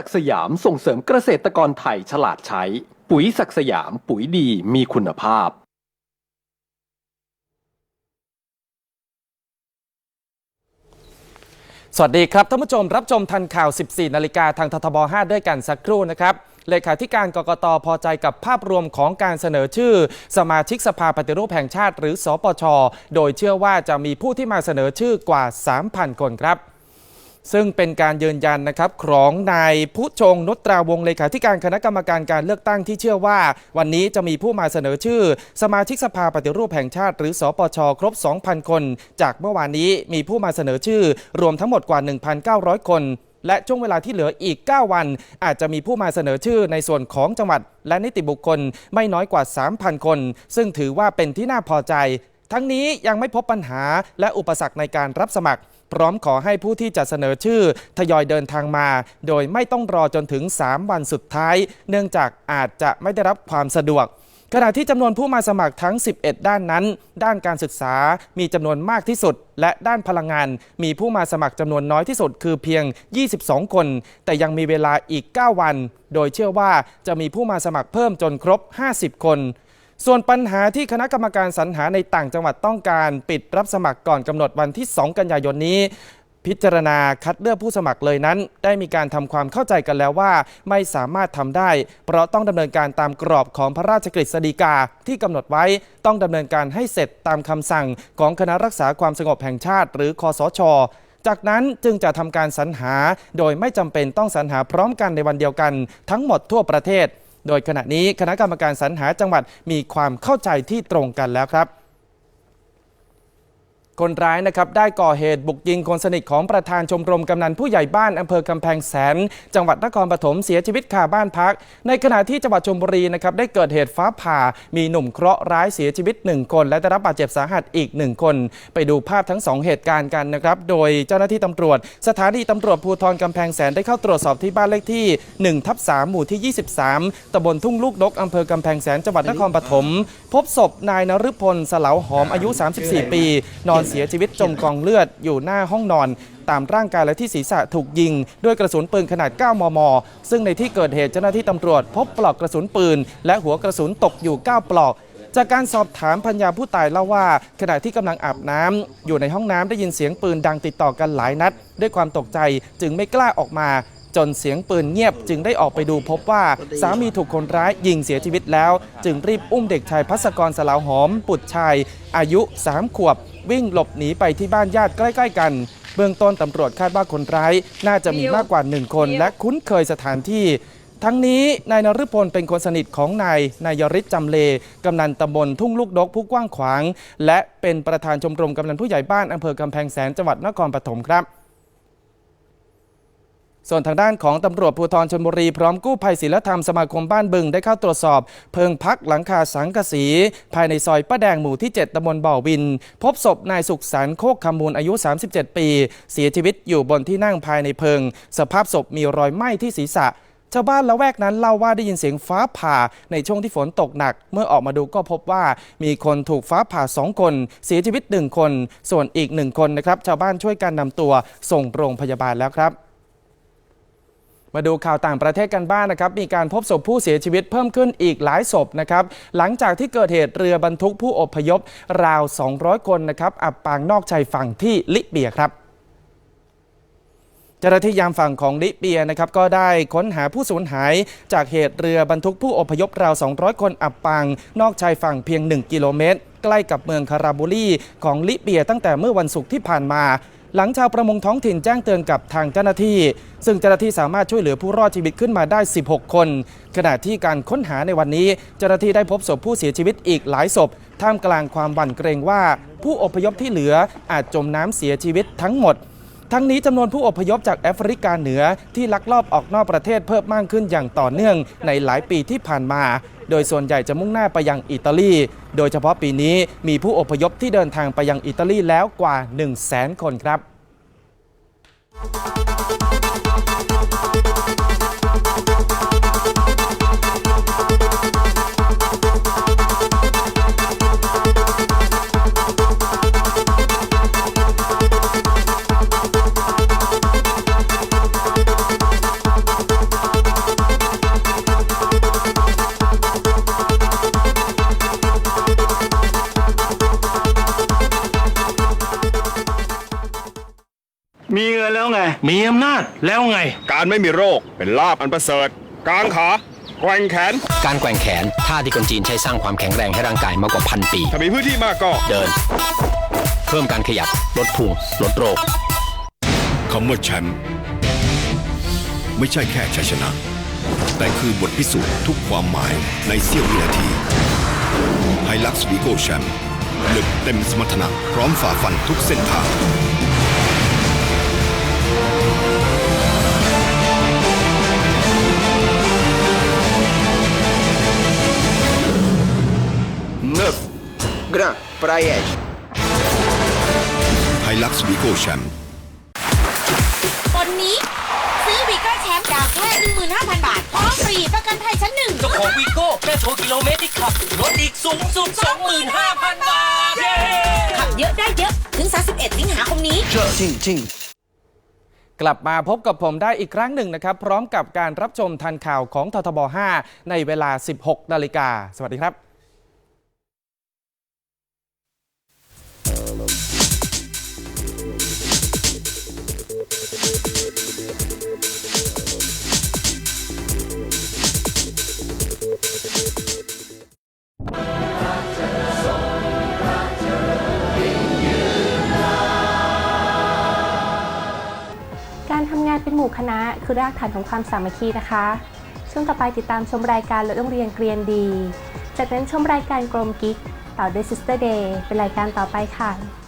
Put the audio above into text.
ศักดิ์สยามส่งเสริมเกษตรกรไทยฉลาดใช้ ปุ๋ยศักดิ์สยามปุ๋ยดีมีคุณภาพ สวัสดีครับท่านผู้ชมรับชมทันข่าว 14 นาฬิกาทางททบ 5 ด้วยกันสักครู่นะครับเลขาธิการกกตพอใจกับภาพรวมของการเสนอชื่อ สมาชิกสภาปฏิรูปแห่งชาติ หรือสปช โดยเชื่อว่าจะมีผู้ที่มาเสนอชื่อกว่า 3,000 คนครับ ซึ่งเป็นการยืนยันนะครับของนายผู้ชงนุตราวงเลขาธิการคณะกรรมการการเลือกตั้งที่เชื่อว่า วันนี้จะมีผู้มาเสนอชื่อ สมาชิกสภาปฏิรูปแห่งชาติ หรือสปชครบ 2,000 คน จากเมื่อวานนี้มีผู้มาเสนอชื่อ รวมทั้งหมดกว่า 1,900 คนและช่วงเวลาที่เหลืออีก 9 วัน อาจจะมีผู้มาเสนอชื่อในส่วนของจังหวัด และนิติบุคคลไม่น้อยกว่า 3,000 คน ซึ่งถือว่าเป็นที่น่าพอใจ ทั้งนี้ยังไม่พบปัญหาและอุปสรรคในการรับสมัคร พร้อมขอให้ผู้ที่จะเสนอชื่อทยอยเดินทางมา โดยไม่ต้องรอจนถึง 3 วันสุดท้าย เนื่องจากอาจจะไม่ได้รับความสะดวกขณะที่จำนวนผู้มาสมัครทั้ง 11 ด้านนั้น ด้านการศึกษามีจำนวนมากที่สุด และด้านพลังงาน มีผู้มาสมัครจำนวนน้อยที่สุดคือเพียง 22 คน แต่ยังมีเวลาอีก 9 วัน โดยเชื่อว่าจะมีผู้มาสมัครเพิ่มจนครบ 50 คน ส่วนปัญหาที่คณะกรรมการสรรหาในต่างจังหวัดต้องการปิดรับสมัครก่อนกำหนดวันที่ 2 กันยายนนี้พิจารณาคัดเลือกผู้สมัครเลยนั้น ได้มีการทำความเข้าใจกันแล้วว่า ไม่สามารถทำได้ เพราะต้องดำเนินการตามกรอบของพระราชกฤษฎีกาที่กำหนดไว้ต้องดำเนินการให้เสร็จตามคำสั่งของคณะรักษาความสงบแห่งชาติ หรือคอสช จากนั้นจึงจะทำการสรรหา โดยไม่จำเป็นต้องสรรหาพร้อมกันในวันเดียวกัน ทั้งหมดทั่วประเทศ โดยขณะนี้คณะกรรมการสรรหาจังหวัดมีความเข้าใจที่ตรงกันแล้วครับ คนร้ายนะครับได้ก่อเหตุบุกยิงคนสนิทของประธานชมรมกำนันผู้ใหญ่บ้านอำเภอกำแพงแสน จังหวัดนครปฐมเสียชีวิตคาบ้านพัก ในขณะที่จังหวัดชลบุรีนะครับได้เกิดเหตุฟ้าผ่า มีหนุ่มเคราะห์ร้ายเสียชีวิต 1 คน และได้รับบาดเจ็บสาหัสอีก 1 คน ไปดูภาพทั้ง 2 เหตุการณ์กันนะครับโดยเจ้าหน้าที่ตำรวจ สถานีตำรวจภูธรกำแพงแสนได้เข้าตรวจสอบที่บ้านเลขที่1ทับ3หมู่ที่ 23ตำบลทุ่งลูกนกอำเภอกำแพงแสนจังหวัดนครปฐมพบศพนายนฤพลสลาวหอมอายุ 34 ปีนอนเสียชีวิตจมกองเลือดอยู่หน้าห้องนอน ตามร่างกายและที่ศีรษะถูกยิง ด้วยกระสุนปืนขนาด 9 มม ซึ่งในที่เกิดเหตุเจ้าหน้าที่ตำรวจ พบปลอกกระสุนปืน และหัวกระสุนตกอยู่ 9 ปลอกจากการสอบถามพัญญาผู้ตายเล่าว่า ขณะที่กำลังอาบน้ำอยู่ในห้องน้ำได้ยินเสียงปืนดังติดต่อกันหลายนัด ด้วยความตกใจจึงไม่กล้าออกมา จนเสียงปืนเงียบจึงได้ออกไปดูพบว่าสามีถูกคนร้ายยิงเสียชีวิตแล้ว จึงรีบอุ้มเด็กชายพัสกรสลาวหอมปุตรชาย อายุ 3 ขวบ วิ่งหลบหนีไปที่บ้านญาติใกล้ ๆ กันเบื้องต้นตำรวจคาดว่าคนร้าย น่าจะมีมากกว่า 1 คน และคุ้นเคยสถานที่ ทั้งนี้นายนฤพลเป็นคนสนิทของนายนายริศจำเลกำนันตำบลทุ่งลูกดกผู้กว้างขวาง และเป็นประธานชมรมกำนันผู้ใหญ่บ้านอำเภอกำแพงแสนจังหวัดนครปฐมครับ ส่วนทางด้านของตำรวจภูธรชนบุรี พร้อมกู้ภัยศิลธรรมสมาคมบ้านบึง ได้เข้าตรวจสอบ เพิงพักหลังคาสังกะสี ภายในซอยป้าแดงหมู่ที่ 7ตำบลบ่อวิน พบศพนายสุขสันต์โคกคำมูลอายุ 37 ปี เสียชีวิตอยู่บนที่นั่งภายในเพิง สภาพศพมีรอยไหม้ที่ศีรษะ ชาวบ้านละแวกนั้นเล่าว่าได้ยินเสียงฟ้าผ่าในช่วงที่ฝนตกหนัก เมื่อออกมาดูก็พบว่ามีคนถูกฟ้าผ่าสองคน เสียชีวิตหนึ่งคน ส่วนอีกหนึ่งคนนะครับชาวบ้านช่วยกันนำตัวส่งโรงพยาบาลแล้วครับ มาดูข่าวต่างประเทศกันบ้างนะครับ มีการพบศพผู้เสียชีวิตเพิ่มขึ้นอีกหลายศพนะครับ หลังจากที่เกิดเหตุเรือบรรทุกผู้อพยพราว 200 คนนะครับอับปางนอกชายฝั่งที่ลิเบียครับเจ้าหน้าที่ยามฝั่งของลิเบียนะครับก็ได้ค้นหาผู้สูญหาย จากเหตุเรือบรรทุกผู้อพยพราว 200 คนอับปาง นอกชายฝั่งเพียง 1 กิโลเมตร ใกล้กับเมืองคาราบูลีของลิเบียตั้งแต่เมื่อวันศุกร์ที่ผ่านมา หลังชาวประมงท้องถิ่นแจ้งเตือนกับทางเจ้าหน้าที่ ซึ่งเจ้าหน้าที่สามารถช่วยเหลือผู้รอดชีวิตขึ้นมาได้ 16 คน ขณะที่การค้นหาในวันนี้ เจ้าหน้าที่ได้พบศพผู้เสียชีวิตอีกหลายศพ ท่ามกลางความหวั่นเกรงว่า ผู้อพยพที่เหลืออาจจมน้ำเสียชีวิตทั้งหมดทั้งนี้จำนวนผู้อพยพจากแอฟริกาเหนือที่ลักลอบออกนอกประเทศเพิ่มมากขึ้นอย่างต่อเนื่องในหลายปีที่ผ่านมา โดยส่วนใหญ่จะมุ่งหน้าไปยังอิตาลี โดยเฉพาะปีนี้มีผู้อพยพที่เดินทางไปยังอิตาลีแล้วกว่า 1 0 0 0 0แสนคนครับ มีเงินแล้วไง มีอำนาจแล้วไง การไม่มีโรคเป็นลาบอันประเสริฐกางขาแกว่งแขน การแกว่งแขนท่าที่คนจีนใช้สร้างความแข็งแรงให้ร่างกายมากกว่าพันปี ถ้ามีพื้นที่มากก็ เดิน เพิ่มการขยับลดพุงลดโรคคำว่าแชมป์ไม่ใช่แค่ชัยชนะ แต่คือบทพิสูจน์ทุกความหมายในเสี้ยววินาทีไฮลักซ์วีโก้แชมป์หนึกเต็มสมรรถนะพร้อมฝ่าฟันทุกเส้นทาง Grand Praias. ไฮลักซ์วีโก้แชมป์วันนี้ ซื้อวีก้าแชมป์ดาวแค่15,000 บาทพร้อมฟรีประกันภัยชั้นหนึ่ง เจ้าของวีโก้แค่โชว์กิโลเมตรที่ขับลดอีกสูงสุด 25,000 บาท เย้ขับเยอะได้เยอะถึง 31 สิงหาคมนี้กลับมาพบกับผมได้อีกครั้งหนึ่งนะครับ พร้อมกับการรับชมทันข่าวของททบ 5 ในเวลา 16 นาฬิกา สวัสดีครับ ทำงานเป็นหมู่คณะ คือรากฐานของความสามัคคีนะคะ ช่วงต่อไปติดตามชมรายการและโรงเรียนเกรียนดี จากนั้นชมรายการกรมกิ๊กต่อด้วย Sister Day เป็นรายการต่อไปค่ะ